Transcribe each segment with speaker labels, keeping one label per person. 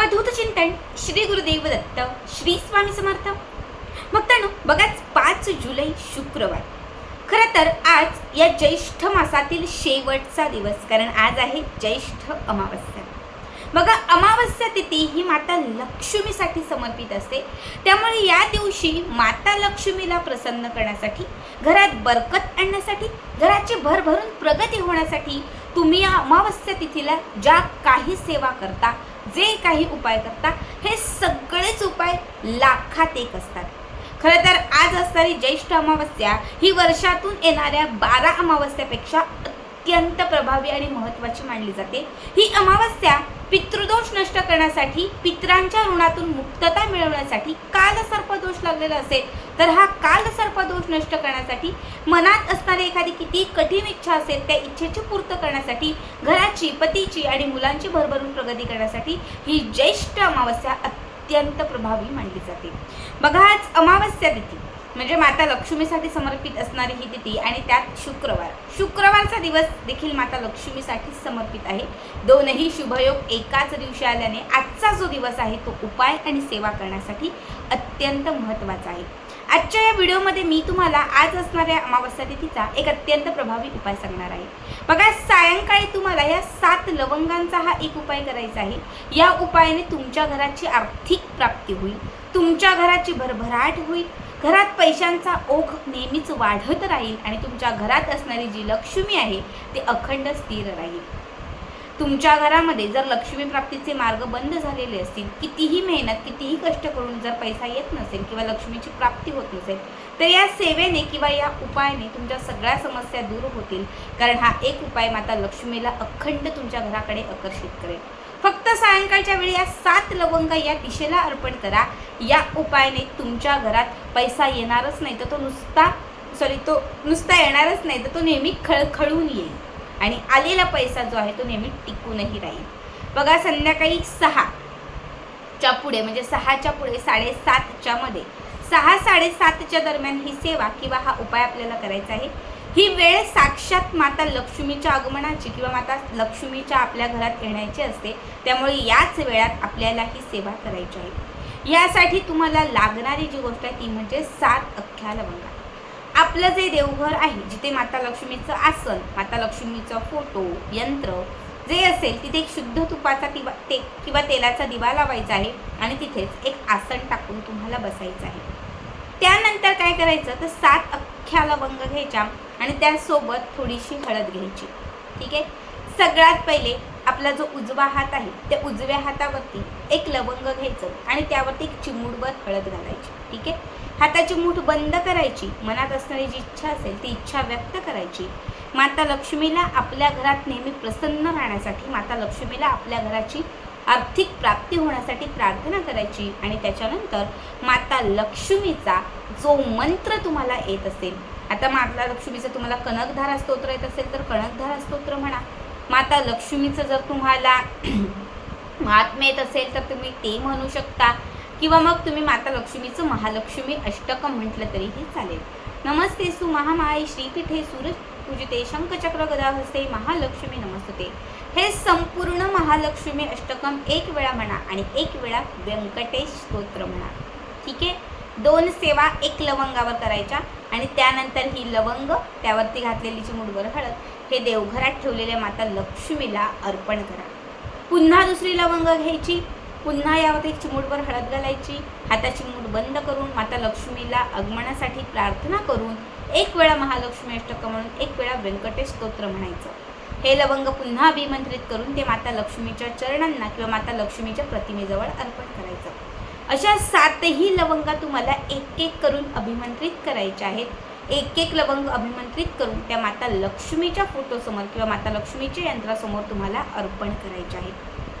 Speaker 1: अवधूत चिंतन श्री गुरुदेव दत्त श्री स्वामी समर्थ. मग त्यानं बघाच पाच जुलै शुक्रवार. खरं तर आज या ज्येष्ठ मासातील शेवटचा दिवस कारण आज आहे ज्येष्ठ अमावस्या. बघा अमावस्या तिथी ही माता लक्ष्मीसाठी समर्पित असते. त्यामुळे या दिवशी माता लक्ष्मीला प्रसन्न करण्यासाठी घरात बरकत आणण्यासाठी घराची भरभरून प्रगती होण्यासाठी तुम्ही या अमावस्या तिथीला ज्या काही सेवा करता जे काही उपाय करता हे सगळेच उपाय लाखात एक असतात. खरं तर आज असणारी ज्येष्ठ अमावस्या ही वर्षातून येणाऱ्या बारा अमावस्यापेक्षा अत्यंत प्रभावी आणि महत्त्वाची मानली जाते. ही अमावस्या पितृदोष नष्ट करण्यासाठी पित्रांच्या ऋणातून मुक्तता मिळवण्यासाठी कालसर्पदोष लागलेला असेल तर हा कालसर्पदोष नष्ट करण्यासाठी मनात असणारी एखादी किती कठीण इच्छा असेल त्या इच्छेची पूर्त करण्यासाठी घराची पतीची आणि मुलांची भरभरून प्रगती करण्यासाठी ही ज्येष्ठ अमावस्या अत्यंत प्रभावी मानली जाते. बघा आज अमावस्या तिथी. म्हणजे माता लक्ष्मीसाठी समर्पित असणारी ही तिथी आणि त्यात शुक्रवार. शुक्रवारचा दिवस देखील माता लक्ष्मीसाठी समर्पित आहे. दोनही शुभयोग एकाच दिवशी आल्याने आजचा जो दिवस आहे तो उपाय आणि सेवा करण्यासाठी अत्यंत महत्त्वाचा आहे. आजच्या या व्हिडिओमध्ये मी तुम्हाला आज असणाऱ्या अमावस्या तिथीचा एक अत्यंत प्रभावी उपाय सांगणार आहे. बघा सायंकाळी तुम्हाला या सात लवंगांचा हा एक उपाय करायचा आहे. या उपायाने तुमच्या घराची आर्थिक प्राप्ती होईल. तुमच्या घराची भरभराट होईल. घरात पैशांचा ओघ नेहमीच वाढत राहील आणि तुमच्या घरात असणारी जी लक्ष्मी आहे ते अखंड स्थिर राहील. तुमच्या घरामध्ये जर लक्ष्मी प्राप्तीचे मार्ग बंद झालेले असतील कितीही मेहनत कितीही कष्ट करून जर पैसा येत नसेल किंवा लक्ष्मीची प्राप्ती होत नसेल तर या सेवेने किंवा या उपायाने तुमच्या सगळ्या समस्या दूर होतील. कारण हा एक उपाय माता लक्ष्मीला अखंड तुमच्या घराकडे आकर्षित करेल. फक्त सायंकाळच्या वेळी या सात लवंग या दिशेला अर्पण करा. या उपायाने तुमच्या घरात पैसा येणारच नाही तर तो नुसता सॉरी तो नुसता येणारच नाही तर तो नेहमी खळखळून येईल. आणि आलेला पैसा जो आहे तो नेहमी टिकूनही राहील. बघा संध्याकाळी सहाच्या पुढे म्हणजे सहाच्या पुढे साडेसातच्या मध्ये. सहा साडेसातच्या दरम्यान ही सेवा किंवा हा उपाय आपल्याला करायचा आहे. ही वेळ साक्षात माता लक्ष्मीच्या आगमनाची किंवा माता लक्ष्मीच्या आपल्या घरात येण्याची असते. त्यामुळे याच वेळात आपल्याला ही सेवा करायची आहे. यासाठी तुम्हाला लागणारी जी गोष्ट आहे ती म्हणजे सात अख्ख्या लवंगा आपलं जे देवघर आहे जिथे माता लक्ष्मीचं आसन माता लक्ष्मीचा फोटो यंत्र जे असेल तिथे एक शुद्ध तुपाचा दिवा ते किंवा तेलाचा दिवा लावायचा आहे आणि तिथेच एक आसन टाकून तुम्हाला बसायचं आहे. त्यानंतर काय करायचं? तर सात अख्ख्या लवंग घ्यायच्या आणि त्यासोबत थोडीशी हळद घ्यायची. ठीक आहे? सगळ्यात पहिले आपला जो उजवा हात आहे त्या उजव्या हातावरती एक लवंग घ्यायचं आणि त्यावरती एक चिमूडभर हळद घालायची. ठीक आहे? हाताची मूठ बंद करायची मनात असणारी जी इच्छा असेल ती इच्छा व्यक्त करायची. माता लक्ष्मीला आपल्या घरात नेहमी प्रसन्न राहण्यासाठी माता लक्ष्मीला आपल्या घराची आर्थिक प्राप्ती होण्यासाठी प्रार्थना करायची आणि त्याच्यानंतर माता लक्ष्मीचा जो मंत्र तुम्हाला येत असेल आता माता लक्ष्मीचं तुम्हाला कनकधारा स्तोत्र येत असेल तर कनकधारा स्तोत्र म्हणा. माता लक्ष्मीचं जर तुम्हाला महात्म्य येत असेल तर तुम्ही ते म्हणू शकता. किंवा मग तुम्ही माता लक्ष्मीचं महालक्ष्मी अष्टकम म्हटलं तरीही चालेल. नमस्ते सु महामाय श्रीपीठे सूरज पूजिते शंखचक्र गदा हस्ते महालक्ष्मी नमस्ते हे संपूर्ण महालक्ष्मी अष्टकम एक वेळा म्हणा आणि एक वेळा व्यंकटेश स्तोत्र म्हणा. ठीक आहे? दोन सेवा एक लवंगावर करायच्या आणि त्यानंतर ही लवंग त्यावरती घातलेली चिमूटभर हळद हे देवघरात ठेवलेल्या माता लक्ष्मीला अर्पण करा. पुन्हा दुसरी लवंग घ्यायची. पुन्हा यावर एक चिमूटभर हळद घालायची. हाताची मूठ बंद करून माता लक्ष्मीला आगमनासाठी प्रार्थना करून एक वेळा महालक्ष्मी अष्टक म्हणून एक वेळा व्यंकटेश स्तोत्र म्हणायचं. हे लवंग पुन्हा अभिमंत्रित करून ते माता लक्ष्मीच्या चरणांना किंवा माता लक्ष्मीच्या प्रतिमेजवळ अर्पण करायचं. अशा सातही लवंगा तुम्हाला एक एक करून अभिमंत्रित करायच्या आहेत. एक एक लवंग अभिमंत्रित करून त्या माता लक्ष्मीच्या फोटोसमोर किंवा माता लक्ष्मीच्या यंत्रासमोर तुम्हाला अर्पण करायचे आहेत.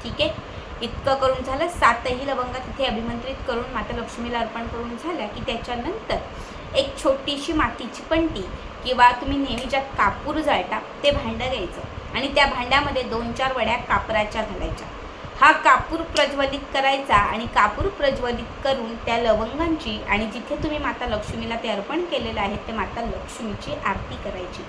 Speaker 1: ठीक आहे? इतकं करून झालं. सातही लवंगा तिथे अभिमंत्रित करून माता लक्ष्मीला अर्पण करून झाल्या की त्याच्यानंतर एक छोटीशी मातीची पंटी किंवा तुम्ही नेहमी ज्यात कापूर जाळता ते भांडं घ्यायचं आणि त्या भांड्यामध्ये दोन चार वड्या कापराच्या घालायच्या. हा कापूर प्रज्वलित करायचा आणि कापूर प्रज्वलित करून त्या लवंगांची आणि जिथे तुम्ही माता लक्ष्मीला ते अर्पण केलेलं आहे ते माता लक्ष्मीची आरती करायची.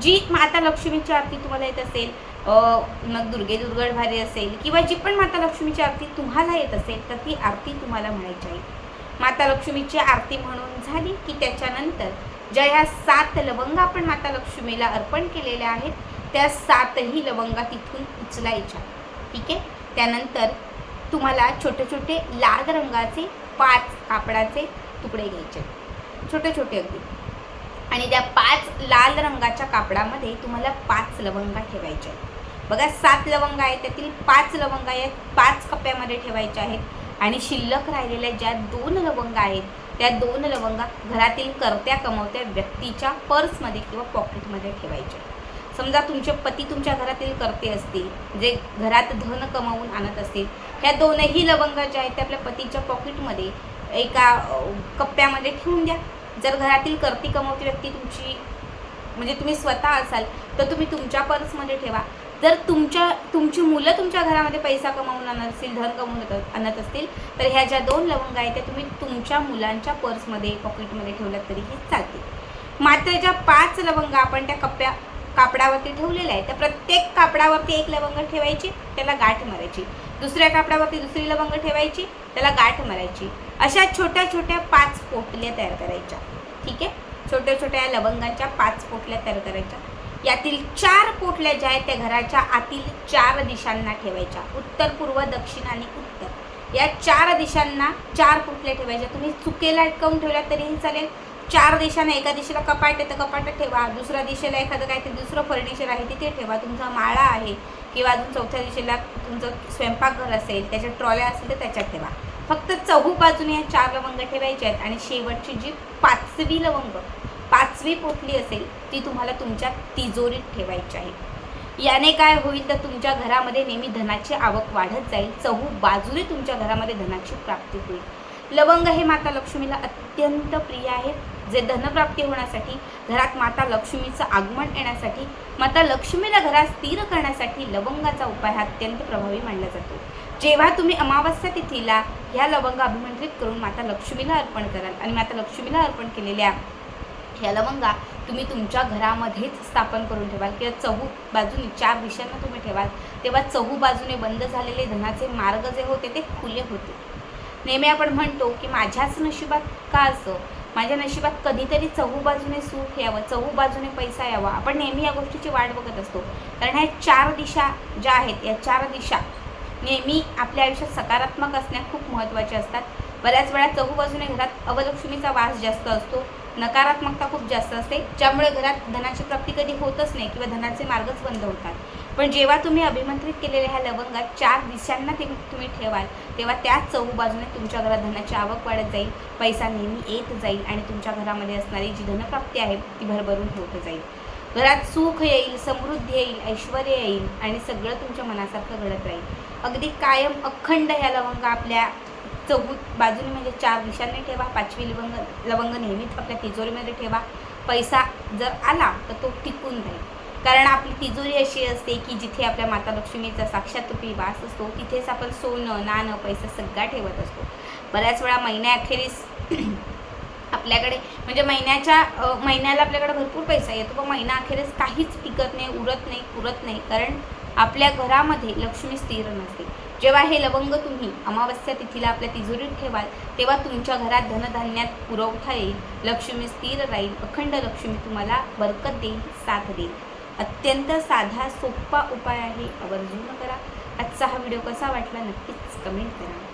Speaker 1: जी माता लक्ष्मीची आरती तुम्हाला येत असेल मग दुर्गे दुर्गड भारी असेल किंवा जी पण माता लक्ष्मीची आरती तुम्हाला येत असेल तर ती आरती तुम्हाला म्हणायची आहे. माता लक्ष्मीची आरती म्हणून झाली की त्याच्यानंतर ज्या ह्या सात लवंगा आपण माता लक्ष्मीला अर्पण केलेल्या आहेत त्या सातही लवंगा तिथून उचलायच्या. ठीक आहे? त्यानंतर तुम्हाला छोटे छोटे लाल रंगाचे पाच कापडाचे तुकडे घ्यायचे छोटे छोटे अगदी. आणि त्या पाच लाल रंगाच्या कापडामध्ये तुम्हाला पाच लवंगा ठेवायच्या आहेत. बघा सात लवंग आहेत त्यातील पाच लवंग आहेत पाच कप्प्यामध्ये ठेवायच्या आहेत. आणि शिल्लक राहिलेल्या ज्या दोन लवंग आहेत त्या दोन लवंगा घरातील करत्या कमवत्या व्यक्तीच्या पर्समध्ये किंवा पॉकेटमध्ये ठेवायच्या समजा तुमचे पती तुमच्या घरातील करते असतील जे घरात धन कमावून आणत असतील ह्या दोनही लवंगा ज्या आहेत त्या आपल्या पतीच्या पॉकेटमध्ये एका कप्प्यामध्ये ठेवून द्या. जर घरातील करती कमवती व्यक्ती तुमची म्हणजे तुम्ही स्वतः असाल तर तुम्ही तुमच्या पर्समध्ये ठेवा. जर तुमच्या तुमची मुलं तुमच्या घरामध्ये पैसा कमावून आणत असतील धन कमवून आणत असतील तर ह्या ज्या दोन लवंगा आहेत त्या तुम्ही तुमच्या मुलांच्या पर्समध्ये पॉकेटमध्ये ठेवल्यात तरीही चालतील. मात्र ज्या पाच लवंगा आपण त्या कप्प्या कापडावरती ठेवलेल्या आहेत त्या प्रत्येक कापडावरती एक लवंग ठेवायची त्याला गाठ मारायची. दुसऱ्या कापडावरती दुसरी लवंग ठेवायची त्याला गाठ मारायची. अशा छोट्या छोट्या पाच पोटल्या तयार करायच्या. ठीक आहे? छोट्या छोट्या लवंगांच्या पाच पोटल्या तयार करायच्या. यातील चार पोटल्या ज्या आहेत त्या घराच्या आतील चार दिशांना ठेवायच्या. उत्तर पूर्व दक्षिण आणि उत्तर. या चार दिशांना चार पोटल्या ठेवायच्या. तुम्ही चुकेला अटकवून ठेवल्या तरीही चालेल. चार दिशांना एका दिशेला कपाट आहे तर कपाटात ठेवा. दुसऱ्या दिशेला एखादं काय ते दुसरं फर्निचर आहे तिथे ठेवा. तुमचा माळा आहे किंवा अजून चौथ्या दिशेला तुमचं स्वयंपाकघर असेल त्याच्या ट्रॉल्या असेल तर त्याच्यात ठेवा. फक्त चहू बाजूने या चार लवंग ठेवायचे आहेत. आणि शेवटची जी पाचवी लवंग पाचवी पोटली असेल ती तुम्हाला तुमच्या तिजोरीत ठेवायची आहे. याने काय होईल तर तुमच्या घरामध्ये नेहमी धनाची आवक वाढत जाईल चहू बाजूने तुमच्या घरामध्ये धनाची प्राप्ती होईल. लवंग हे माता लक्ष्मीला अत्यंत प्रिय आहे. जे धनप्राप्ती होण्यासाठी घरात माता लक्ष्मीचं आगमन येण्यासाठी माता लक्ष्मीला घरात स्थिर करण्यासाठी लवंगाचा उपाय हा अत्यंत प्रभावी मानला जातो. जेव्हा तुम्ही अमावस्या तिथीला ह्या लवंग अभिमंत्रित करून माता लक्ष्मीला अर्पण कराल आणि माता लक्ष्मीला अर्पण केलेल्या ह्या लवंगा तुम्ही तुमच्या घरामध्येच स्थापन करून ठेवाल. किंवा चहू बाजूने चार दिशांना तुम्ही ठेवाल. तेव्हा चहू बाजूने बंद झालेले धनाचे मार्ग जे होते ते खुले होते. नेहमी आपण म्हणतो की माझ्याच नशिबात का असं? माझ्या नशिबात कधीतरी चहू बाजूने सुख यावं चहू बाजूने पैसा यावा. आपण नेहमी या गोष्टीची वाट बघत असतो. कारण ह्या चार दिशा ज्या आहेत या चार दिशा नेहमी आपल्या आयुष्यात सकारात्मक असण्या खूप महत्त्वाच्या असतात. बऱ्याच वेळा चहू बाजूने घरात अवलक्ष्मीचा वास जास्त असतो. नकारात्मकता खूप जास्त असते ज्यामुळे घरात धनाची प्राप्ती कधी होतच नाही किंवा धनाचे मार्गच बंद होतात. पण जेव्हा तुम्ही अभिमंत्रित केलेल्या ह्या लवंगात चार दिशांना ते तुम्ही ठेवाल तेव्हा त्याच चहू बाजूने तुमच्या घरात धनाची आवक वाढत जाईल पैसा नेहमी येत जाईल आणि तुमच्या घरामध्ये असणारी जी धनप्राप्ती आहे ती भरभरून होत जाईल. घरात सुख येईल समृद्धी येईल ऐश्वर येईल आणि सगळं तुमच्या मनासारखं घडत राहील. अगदी कायम अखंड ह्या लवंगा आपल्या चौघ बाजूने म्हणजे चार दिशांनी ठेवा पाचवी लवंग लवंग नेहमीच आपल्या तिजोरीमध्ये ठेवा. पैसा जर आला तर तो टिकून राहील. कारण आपली तिजोरी अशी असते की जिथे आपल्या माता लक्ष्मीचा साक्षात रूपी वास असतो तिथेच आपण सोनं नाणं पैसा सगळा ठेवत असतो. बऱ्याच वेळा महिन्याअखेरीस आपल्याकडे म्हणजे महिन्याच्या महिन्याला आपल्याकडे भरपूर पैसा येतो पण महिना अखेरीस काहीच टिकत नाही उरत नाही पुरत नाही. कारण आपल्या घरामध्ये लक्ष्मी स्थिर नसते. जेव्हा हे लवंग तुम्ही अमावस्या तिथीला आपल्या तिजोरीत ठेवाल तेव्हा तुमच्या घरात धनधान्यात पुरवठा येईल. लक्ष्मी स्थिर राहील. अखंड लक्ष्मी तुम्हाला बरकत देईल साथ देईल. अत्यंत साधा सोपा उपाय आहे. आवर्जून करा. आजचा हा व्हिडिओ कसा वाटला नक्कीच कमेंट करा.